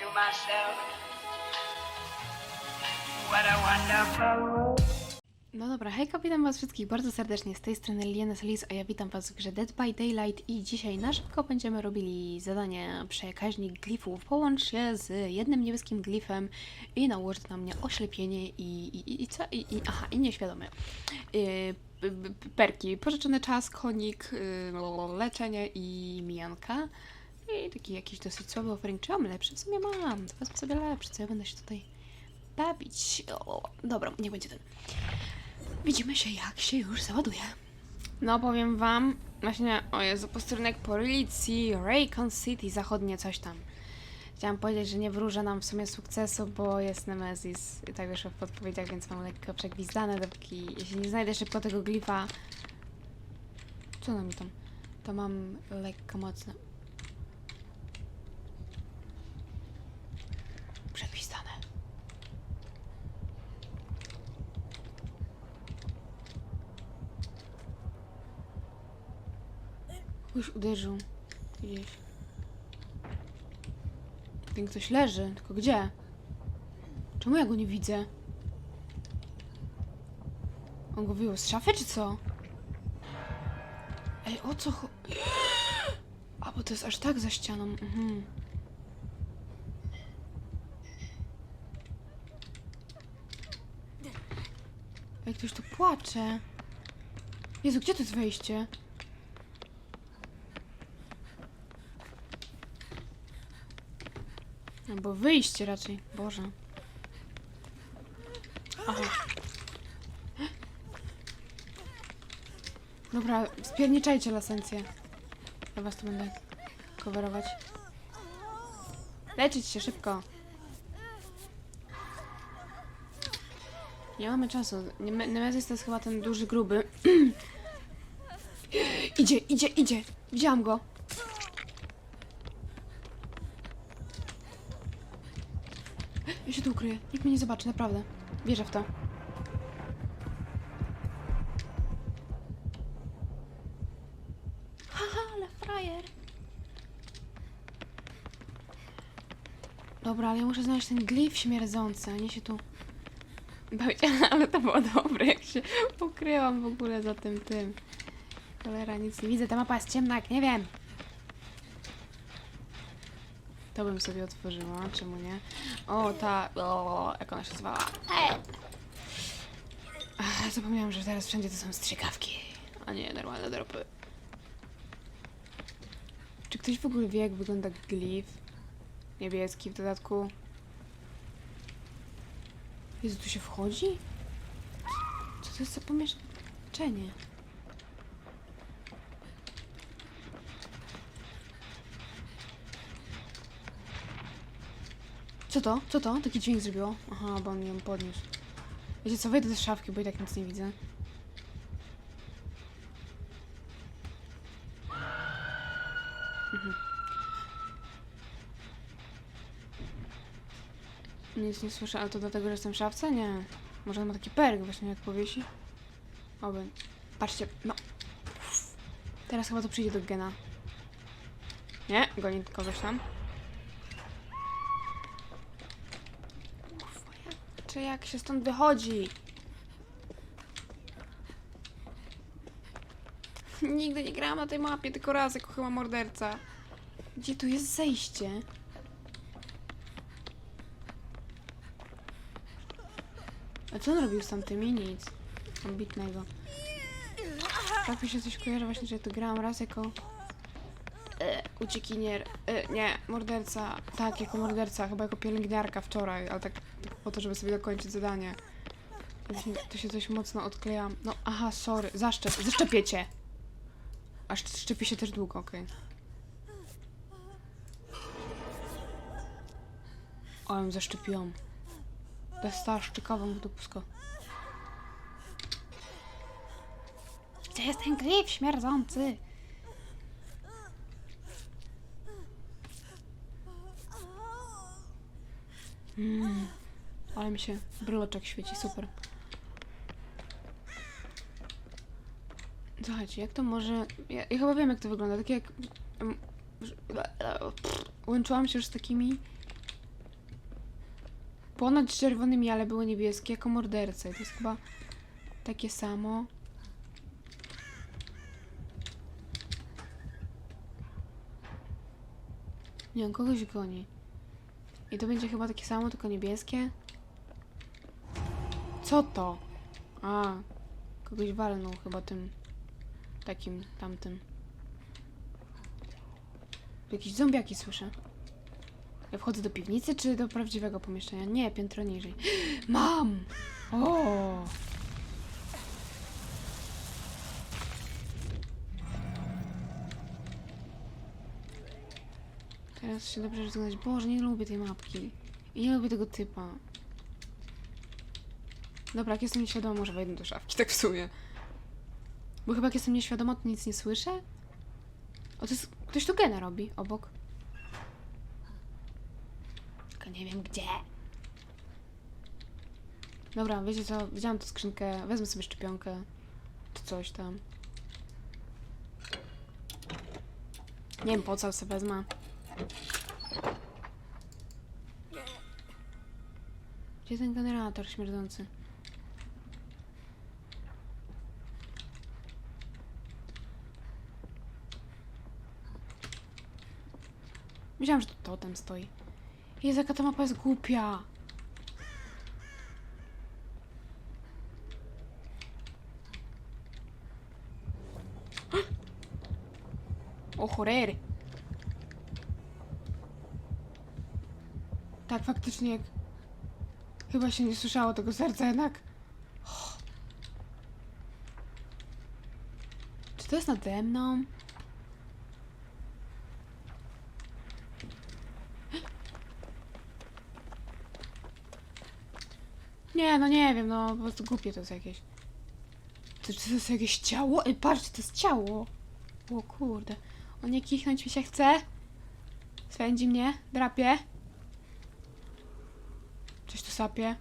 to myself, what a wonderful world. No dobra, hejka, witam was wszystkich bardzo serdecznie z tej strony Liana Salis, a ja witam was w grze Dead by Daylight i dzisiaj na szybko będziemy robili zadanie przekaźnik glifów. Połącz się z jednym niebieskim glifem i nałoż na mnie oślepienie i, i, i co? I, i, aha, i nieświadomy. P- perki, pożyczony czas, konik, yy, leczenie i mijanka. I taki jakiś dosyć słaby offering. Czy mam lepszy? W sumie mam. To wezmę sobie lepszy, co ja będę się tutaj bawić. O, dobra, nie będzie ten. Widzimy się, jak się już załaduje. No, powiem wam, właśnie, o Jezu, posterunek policji, Raycon City, zachodnie coś tam. Chciałam powiedzieć, że nie wróżę nam w sumie sukcesu, bo jest Nemesis i tak wyszło w podpowiedziach, więc mam lekko przegwizdane, dopóki, jeśli nie znajdę szybko tego glifa, co nam tam, to mam lekko mocno przegwizdane. Kogoś uderzył. Gdzieś. Ten ktoś leży, tylko gdzie? Czemu ja go nie widzę? On go wyjął z szafy, czy co? Ej, o co. A, bo to jest aż tak za ścianą. Mhm. Ej, ktoś tu płacze. Jezu, gdzie to jest wejście? Albo wyjście raczej. Boże. Aha. Dobra, spierniczajcie lasencję. Ja was tu będę coverować. Leczyć się szybko. Nie mamy czasu. Neme- Nemezis to jest chyba ten duży, gruby. idzie, idzie, idzie. Widziałam go. Ukryję. Nikt mnie nie zobaczy, naprawdę. Wierzę w to. Haha, ale frajer. Dobra, ale ja muszę znaleźć ten glif śmierdzący, a nie się tu bawić. Ale to było dobre, jak się ukryłam w ogóle za tym tym. Cholera, nic nie widzę. Ta mapa jest ciemna, jak nie wiem. To bym sobie otworzyła, czemu nie? O, ta... O, jak ona się nazywała? Ej! Ach, zapomniałam, że teraz wszędzie to są strzykawki, a nie normalne dropy. Czy ktoś w ogóle wie, jak wygląda glif? Niebieski w dodatku. Jezu, tu się wchodzi? Co to jest za pomieszczenie? Co to? Co to? Taki dźwięk zrobiło? Aha, bo on ją podniósł. Wiecie co, wejdę do szafki, bo i tak nic nie widzę. Mhm. Nic nie słyszę, ale to dlatego, że jestem w szafce? Nie. Może on ma taki perk właśnie, jak powiesi? Oby. Patrzcie, no. Teraz chyba to przyjdzie do gena. Nie, goni kogoś tam. Kurwa, Czy jak się stąd wychodzi? Nigdy nie grałam na tej mapie, tylko raz jako chyba morderca. Gdzie tu jest zejście? A co on robił z tamtymi? Nic. Ambitnego. Tak mi się coś kojarzy właśnie, że to grałam raz jako e, uciekinier. E, nie, morderca. Tak, jako morderca, chyba jako pielęgniarka wczoraj, ale tak po to, żeby sobie dokończyć zadanie. To się coś mocno odklejam. No, aha, sorry. Zaszczep. Zaszczepię cię. A szcz- szczepi się też długo, okej. O, ją zaszczepiłam. Dostała szczykawą w dupsko. Gdzie jest ten glif śmierdzący? Mm, ale mi się bryloczek świeci, super. Słuchajcie, jak to może... Ja, ja chyba wiem, jak to wygląda. Tak jak... Łączyłam się już z takimi Ponad czerwonymi, ale były niebieskie jako morderce. To jest chyba takie samo. Nie, on kogoś goni. I to będzie chyba takie samo, tylko niebieskie. Co to? A, kogoś walnął chyba tym takim tamtym. Jakieś zombiaki słyszę. Ja wchodzę do piwnicy czy do prawdziwego pomieszczenia? Nie, piętro niżej. Mam! O! Teraz się dobrze rozglądać. Boże, nie lubię tej mapki. I nie lubię tego typa. Dobra, jak jestem nieświadoma, może wejdę do szafki, tak w sumie. Bo chyba jak jestem nieświadoma, to nic nie słyszę. O, to jest... Ktoś tu gena robi obok. Tylko nie wiem gdzie. Dobra, wiecie co? Wziąłem tę skrzynkę, wezmę sobie szczepionkę. Czy coś tam. Nie wiem po co sobie wezmę. Gdzie ten generator śmierdzący? Myślałam, że to totem stoi. Jezu, jaka ta mapa jest głupia. O chorery. Tak, faktycznie jak... Chyba się nie słyszało tego serca jednak. Czy to jest nade mną? No nie wiem, no po prostu głupie to jest jakieś. To, to jest jakieś ciało? Ej, patrzcie, to jest ciało. O kurde. O nie kichnąć mi się chce. Swędzi mnie, drapie. Coś tu sapie.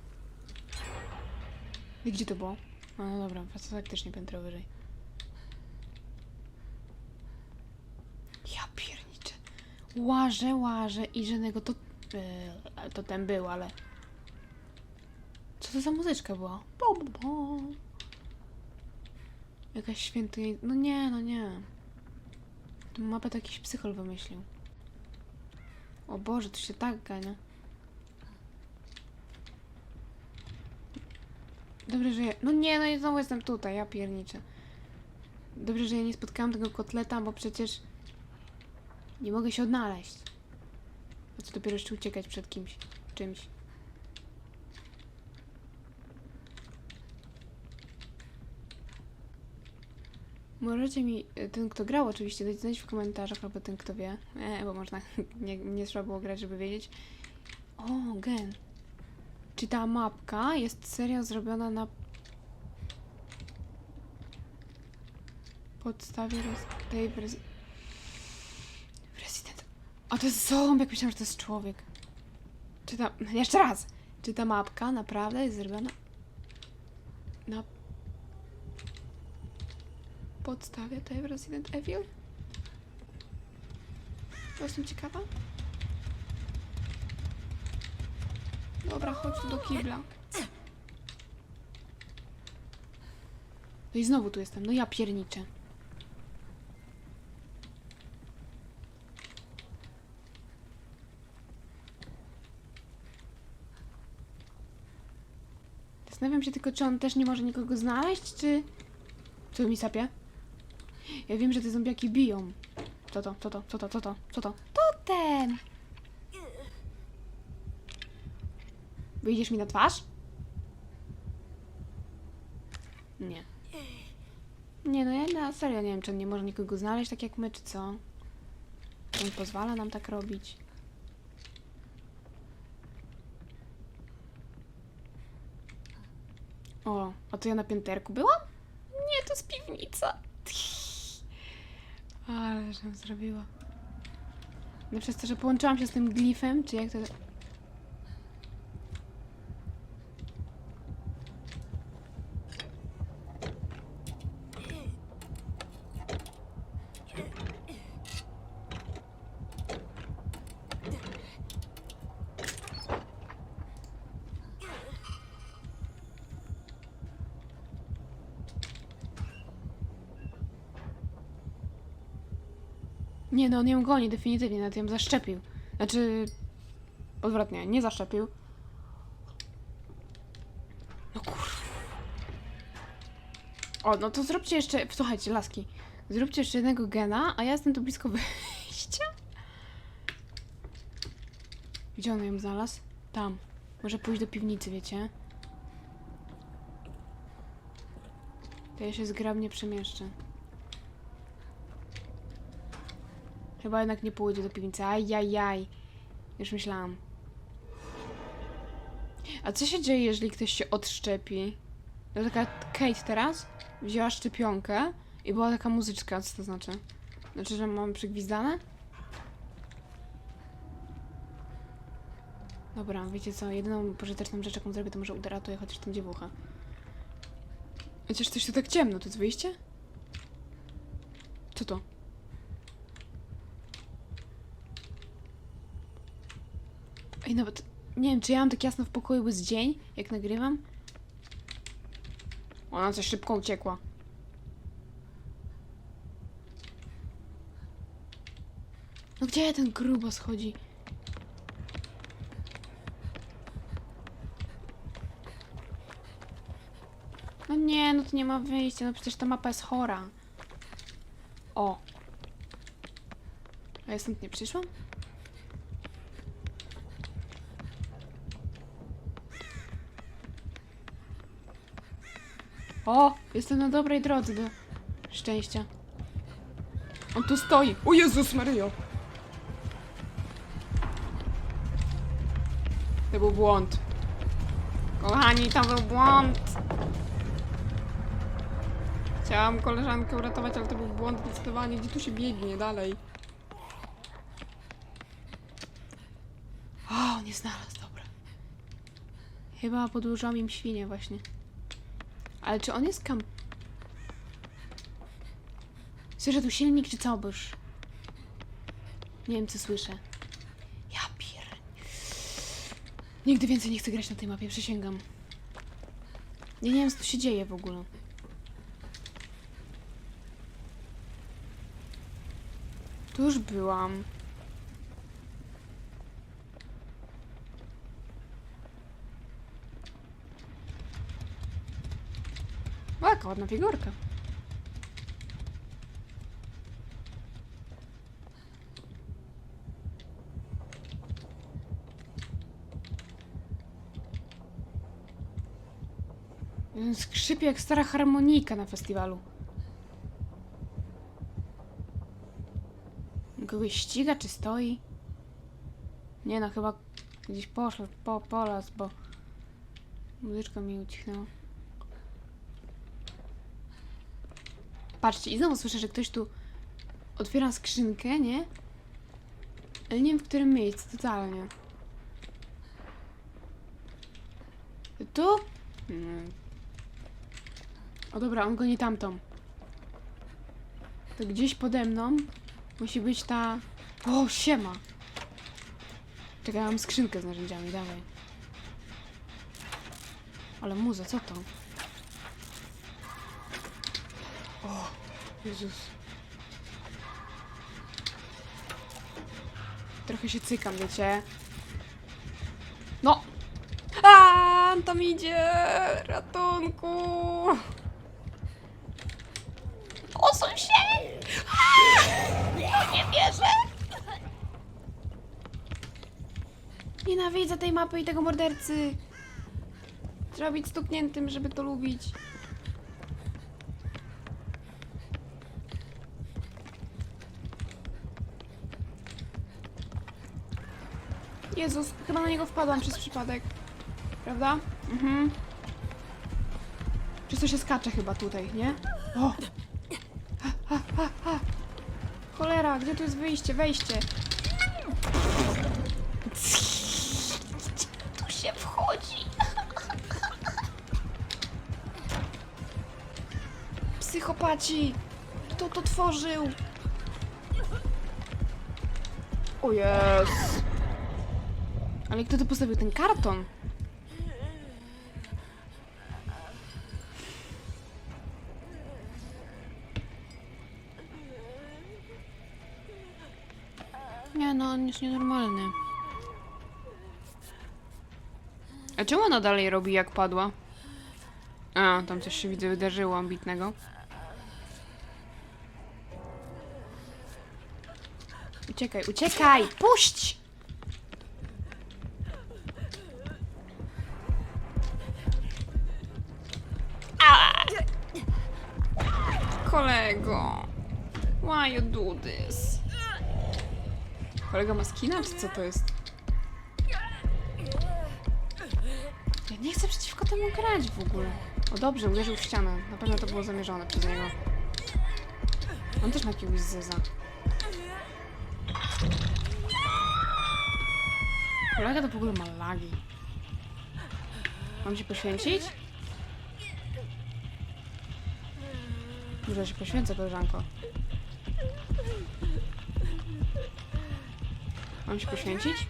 I gdzie to było? A, no dobra, faktycznie piętro wyżej. Ja pierniczę. Łażę, łażę i żadnego to... Yy, to ten był, ale... Co to za muzyczka była? Bo, bo, bo. Jakaś święty... No nie, no nie. Tę mapę to jakiś psychol wymyślił. O Boże, to się tak gania. Dobrze, że ja... No nie, no i znowu jestem tutaj, ja pierniczę. Dobrze, że ja nie spotkałam tego kotleta, bo przecież... Nie mogę się odnaleźć. A co dopiero jeszcze uciekać przed kimś, czymś. Możecie mi, e, ten kto grał oczywiście, dać znać w komentarzach, albo ten kto wie, e, bo można, nie, nie trzeba było grać, żeby wiedzieć. O, gen. Czy ta mapka jest serio zrobiona na podstawie tej Resident. A to jest zombie, jak myślałam, że to jest człowiek. Czy ta... Jeszcze raz! Czy ta mapka naprawdę jest zrobiona na podstawie tej w Resident Evil? To jestem ciekawa. Dobra, chodź tu do kibla. No i znowu tu jestem. No ja pierniczę. Zastanawiam się tylko, czy on też nie może nikogo znaleźć, czy... Co mi sapie? Ja wiem, że te zombiaki biją. Co to, co to, co to, co to, co to? Totem! Wyjdziesz mi na twarz? Nie. Nie, no ja na serio nie wiem, czy on nie może nikogo znaleźć tak jak my, czy co. On pozwala nam tak robić. O, a to ja na pięterku byłam? Nie, to jest piwnica. Ale żem zrobiła. No przez to, że połączyłam się z tym glifem, czy jak to... Nie no, on ją goni definitywnie, nawet ją zaszczepił. Znaczy... Odwrotnie, nie zaszczepił. No kurwa. O, no to zróbcie jeszcze... Słuchajcie, laski. Zróbcie jeszcze jednego gena, a ja jestem tu blisko wyjścia. Gdzie on ją znalazł? Tam. Może pójść do piwnicy, wiecie? To ja się zgrabnie przemieszczę. Chyba jednak nie pójdzie do piwnicy. Ajajaj. Już myślałam. A co się dzieje, jeżeli ktoś się odszczepi? To taka Kate teraz wzięła szczepionkę i była taka muzyczka. Co to znaczy? Znaczy, że mam przygwizdane? Dobra, wiecie co? Jedyną pożyteczną rzecz, jaką zrobię, to może udaratuję chociaż tą dziewuchę. Chociaż coś tu tak ciemno. To jest wyjście? Co to? Ej, nawet nie wiem, czy ja mam tak jasno w pokoju, bo jest dzień, jak nagrywam. Ona coś szybko uciekła. No gdzie ten grubo schodzi? No nie, no to nie ma wyjścia, no przecież ta mapa jest chora. O. A ja stąd nie przyszłam? O, jestem na dobrej drodze do szczęścia. On tu stoi. O Jezus Maryjo. To był błąd. Kochani, to był błąd. Chciałam koleżankę uratować, ale to był błąd zdecydowanie. Gdzie tu się biegnie dalej? O, nie znalazł, dobra. Chyba podłużyłam im świnie właśnie. Ale czy on jest kam... Słyszę tu silnik czy co, bo już... Nie wiem, co słyszę. Ja pier... Nigdy więcej nie chcę grać na tej mapie, przysięgam. Ja nie wiem, co tu się dzieje w ogóle. Tu już byłam. O, jaka ładna figurka. Skrzypie jak stara harmonika na festiwalu. Kogoś ściga czy stoi? Nie no, chyba gdzieś poszedł po, po las, bo muzyczka mi ucichnęła. Patrzcie, i znowu słyszę, że ktoś tu otwiera skrzynkę, nie? Ale nie wiem w którym miejscu, totalnie. Tu? Hmm. O dobra, on goni tamtą. To gdzieś pode mną musi być ta... O, siema! Czekaj, mam skrzynkę z narzędziami, dawaj. Ale muza, co to? O, Jezus. Trochę się cykam, wiecie? No! A, tam idzie! Ratunku! Osuń się! No nie wierzę! Nienawidzę tej mapy i tego mordercy! Trzeba być stukniętym, żeby to lubić. Jezus, chyba na niego wpadłam przez przypadek. Prawda? Mhm. Przez to się skacze chyba tutaj, nie? O! Ha, ha, ha, ha. Cholera, gdzie tu jest wyjście, wejście? Tu się wchodzi. Psychopaci! Kto to tworzył? O jest. Ale kto tu postawił ten karton? on jest nienormalny. A czemu ona dalej robi jak padła? A, tam coś się widzę wydarzyło ambitnego. Uciekaj, uciekaj! Puść! Kolego, why you do this? Kolega ma skina, czy co to jest? Ja nie chcę przeciwko temu grać w ogóle. O dobrze, uderzył w ścianę. Na pewno to było zamierzone przez niego. On też ma jakiegoś zeza. Kolega to w ogóle ma lagi. Mam się poświęcić? Może się poświęcę, koleżanko. Mam się poświęcić?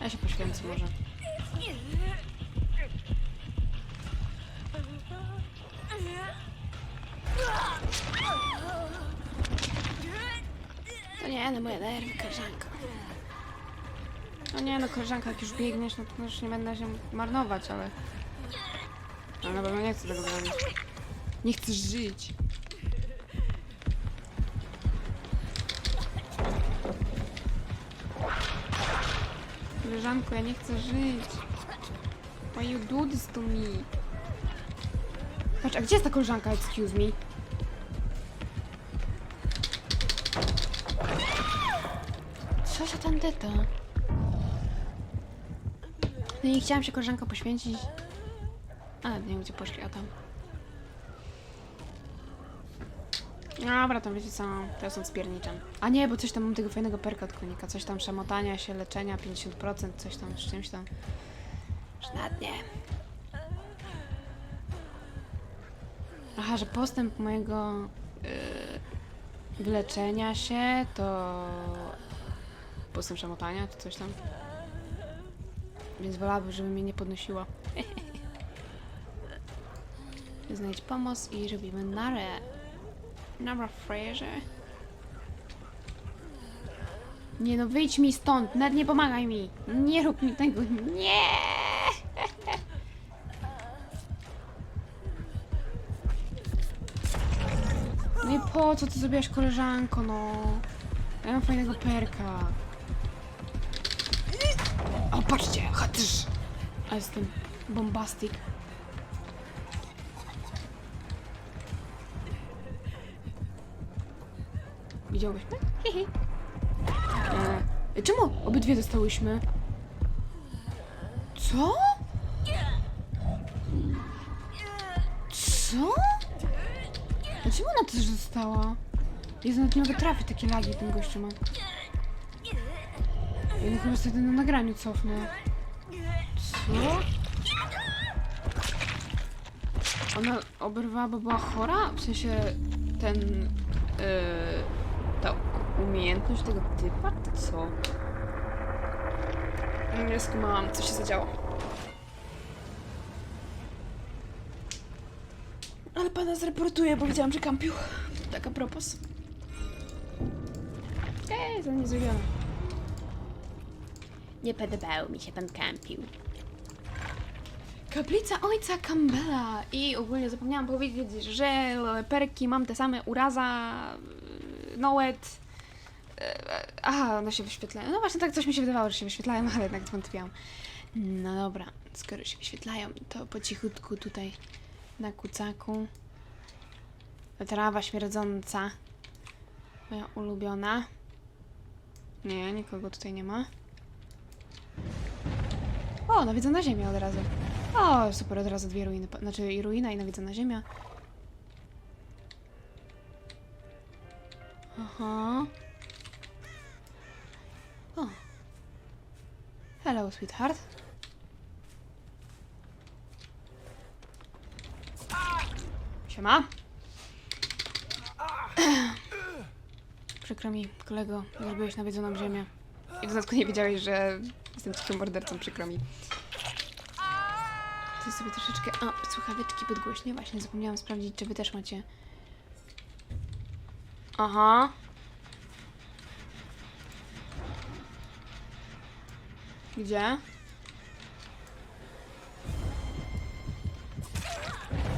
Ja się poświęcę może. To nie, no moje nerwy, koleżanko. No nie, no koleżanka, jak już biegniesz, no to już nie będę się marnować, ale... Ale na pewno nie chcę tego zrobić. Nie chcę żyć. Koleżanko, ja nie chcę żyć. Why you do this to me? Patrz, a gdzie jest ta koleżanka? Excuse me. Co za tandeta? No i chciałam się koleżanka poświęcić. Ale nie gdzie poszli, a tam. Dobra, to wiecie co, teraz odspierniczam. A nie, bo coś tam mam tego fajnego perka od konika. Coś tam szamotania się, leczenia 50%, coś tam z czymś tam. Żadnie. Aha, że postęp mojego yy, wyleczenia się to postęp szamotania, czy coś tam. Więc wolałabym, żeby mnie nie podnosiła. Znajdź pomoc i robimy narę. Dobra, frajerze. Nie no, wyjdź mi stąd, nawet nie pomagaj mi. Nie rób mi tego, nie! No i po co ty zrobiłaś koleżanko, no? Ja mam fajnego perka. O, patrzcie, hatysz! A jestem bombastic. Widziałbyś mnie? Hihi. E, czemu obydwie dostałyśmy? Co? Co? A czemu ona też dostała? Jezu, nawet nie mogę trafić, takie lagi ten gościu ma. Ja chyba sobie na nagraniu cofnę. Co? Ona oberwała, bo była chora? W sensie ten... Yy, umiejętność tego typa, co? Nie skumałam, co się zadziało. Ale pana zreportuję, bo widziałam, że kampił. Tak a propos. Ej, to nie zrobione. Nie podobało mi się pan kampił. Kaplica ojca Campbella. I ogólnie zapomniałam powiedzieć, że perki mam te same uraza, yy, Noet. Yy, Aha, one się wyświetlają. No właśnie, tak coś mi się wydawało, że się wyświetlają, ale jednak zwątpiłam. No dobra, skoro się wyświetlają, to po cichutku tutaj na kucaku. Trawa śmierdząca. Moja ulubiona. Nie, nikogo tutaj nie ma. O, nawiedzona ziemia od razu. O, super, od razu dwie ruiny. Znaczy i ruina, i nawiedzona ziemia. Aha. O. Hello, sweetheart. Siema. Przykro mi, kolego, zrobiłeś nawiedzoną ziemię. I w dodatku nie wiedziałeś, że jestem cichym mordercą, przykro mi. To sobie troszeczkę... A, słuchaweczki podgłośnie. Właśnie zapomniałam sprawdzić, czy wy też macie. Aha. Gdzie?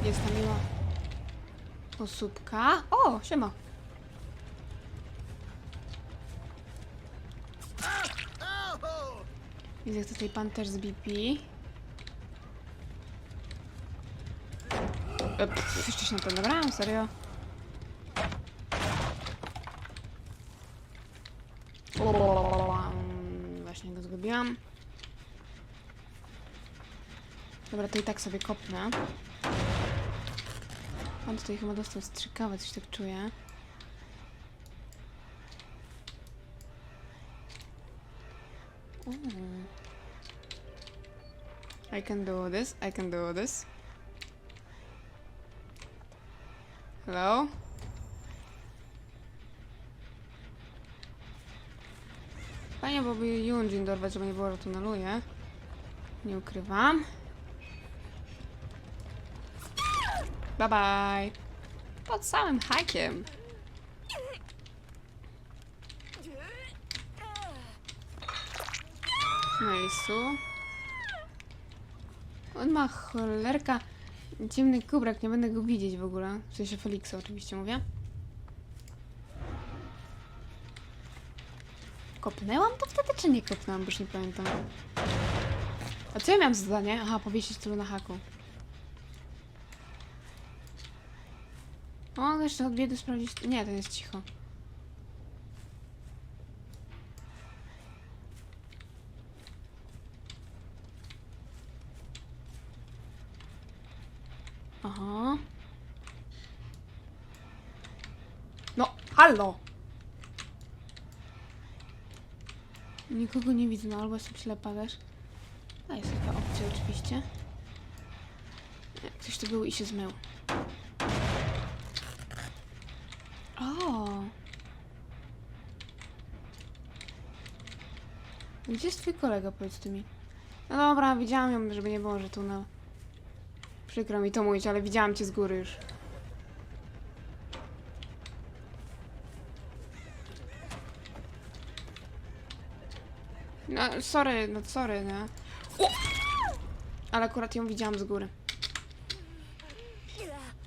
Jest ta miła osóbka. O, siema. Widzę, jak tutaj pan też z BP. E, pff, jeszcze się na to nabrałam, serio? Zgubiłam. Dobra, to i tak sobie kopnę. Pan tutaj chyba dostał strzykawę, coś tak czuję. Mm. I can do this, I can do this. Hello? Fajnie byłoby Yunjin dorwać, żeby nie było, że tuneluje. Nie ukrywam. Bye bye. Pod samym hakiem. Nice'u. On ma cholerka ciemny kubrak, nie będę go widzieć w ogóle. W sensie Felixa oczywiście mówię. Kopnęłam to wtedy, czy nie kopnęłam? Bo już nie pamiętam. A co ja miałam za zadanie? Aha, powiesić tylu na haku. O, jeszcze od biedy sprawdzić... Nie, to jest cicho. Aha. No, hallo! Nikogo nie widzę, no albo jestem ślepa też. A jest taka opcja oczywiście. Ktoś tu był i się zmył. O! Gdzie jest twój kolega, powiedz ty mi? No dobra, widziałam ją, żeby nie było, że tu na... Przykro mi to mówić, ale widziałam cię z góry już. No, sorry, no sorry, nie? O! Ale akurat ją widziałam z góry.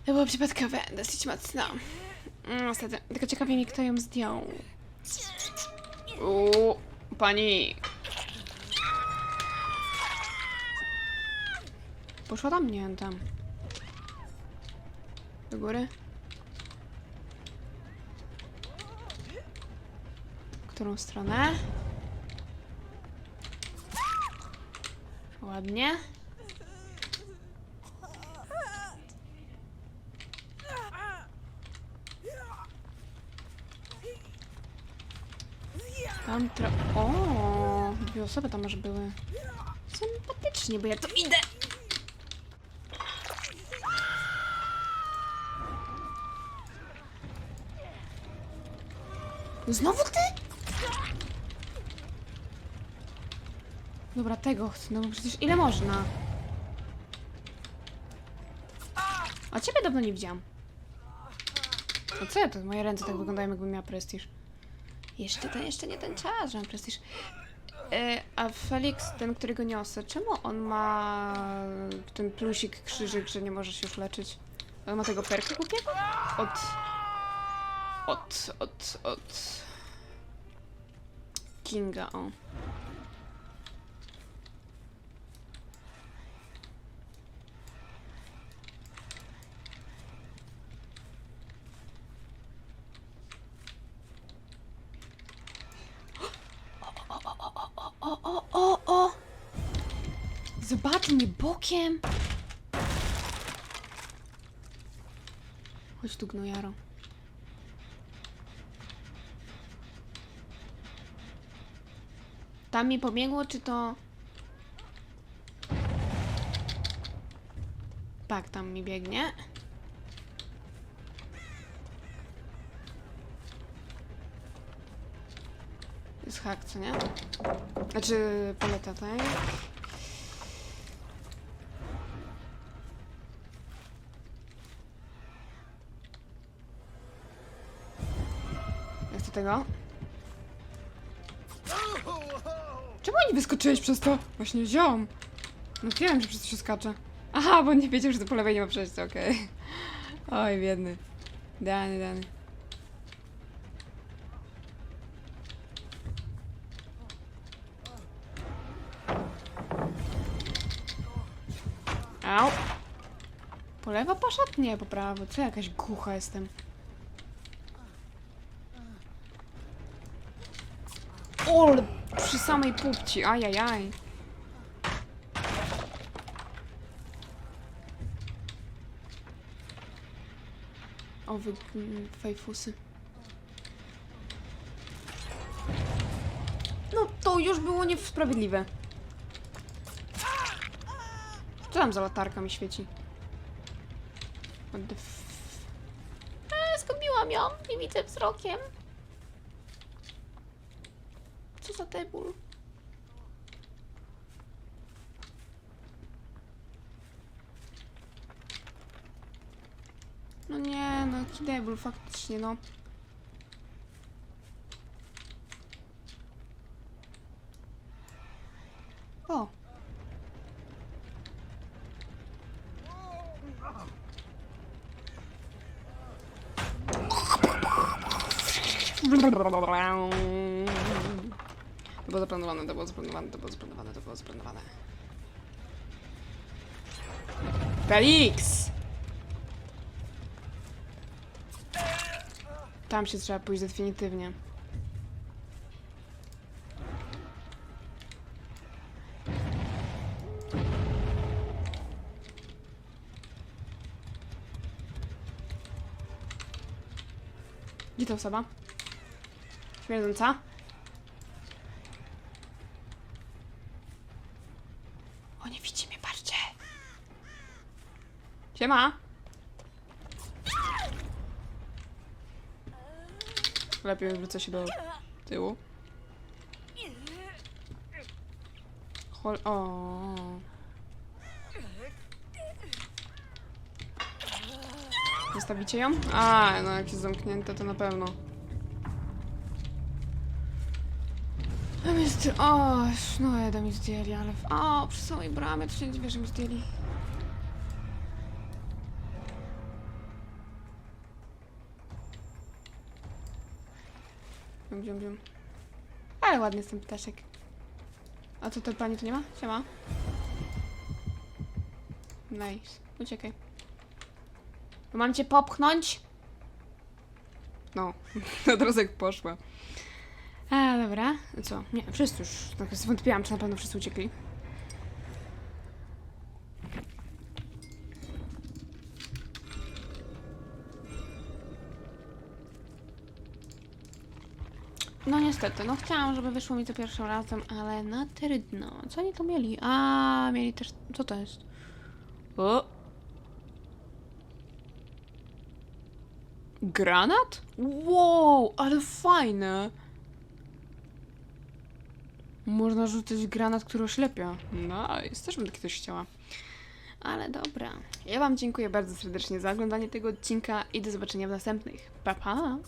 To było przypadkowe, dosyć mocno. Mm, Niestety, tylko ciekawie mi, kto ją zdjął. Uuu, pani. Poszła tam? Nie, tam. Do góry? Którą stronę? Ładnie. Tam tra... O, dwie osoby tam może były. Sympatycznie, bo ja to idę. Znowu ty? Dobra, tego chcę, no bo przecież ile można? A ciebie dawno nie widziałam. No co ja to? Moje ręce tak wyglądają, jakbym miała prestiż. Jeszcze ten, jeszcze nie ten czas, że mam prestiż. E, a Felix, ten, którego niosę, czemu on ma ten plusik, krzyżyk, że nie może się już leczyć? On ma tego perka głupiego? Od... Od, od, od... Kinga. O, o, o, o! Zobacz mnie bokiem! Chodź tu, gnojaro. Tam mi pobiegło, czy to... Tak, tam mi biegnie. Jest hak, co nie? Znaczy, paleta, tak? Tego? Czemu nie wyskoczyłeś przez to? Właśnie wziąłem. No wiem, że przez to się skacze. Aha, bo nie wiedział, że to po lewej nie ma przejścia, okej. Oj, biedny. Dany, dany. Au. Po lewo poszedł? Nie, po prawo. Co ja jakaś głucha jestem. O, ale przy samej pupci, ajajaj. O, wy fajfusy. No to już było niesprawiedliwe. Co tam za latarka mi świeci? What the f... Eee, zgubiłam ją, nie widzę wzrokiem. Co za debul? No nie, no jaki debul, faktycznie, no. O. To było zaplanowane, to było zaplanowane, to było zaplanowane, to było zaplanowane. Felix! Tam się trzeba pójść definitywnie. Gdzie ta osoba? Śmierdząca? Nie widzi mnie, patrzcie! Siema! Lepiej wrócę się do tyłu. Hol... O. Zostawicie ją? A, no jak jest zamknięte, to na pewno. Tam jest... O, no jeden mi zdjęli, ale... O, przy samej bramie to się nie dziwię, że mi zdjęli. Bium, bium, bium. Ale ładny jest ten ptaszek. A co, to pani tu nie ma? Siema. Nice. Uciekaj. Bo mam cię popchnąć? No, razu jak poszła. A, dobra. Co? Nie, wszyscy już. Tak zwątpiłam, czy na pewno wszyscy uciekli. No niestety, no chciałam, żeby wyszło mi to pierwszym razem, ale na trudno. Co oni tu mieli? A, mieli też... Co to jest? O! Granat? Wow, ale fajne! Można rzucić granat, który oślepia. Nice, też bym taki coś chciała. Ale dobra. Ja Wam dziękuję bardzo serdecznie za oglądanie tego odcinka i do zobaczenia w następnych. Pa, pa!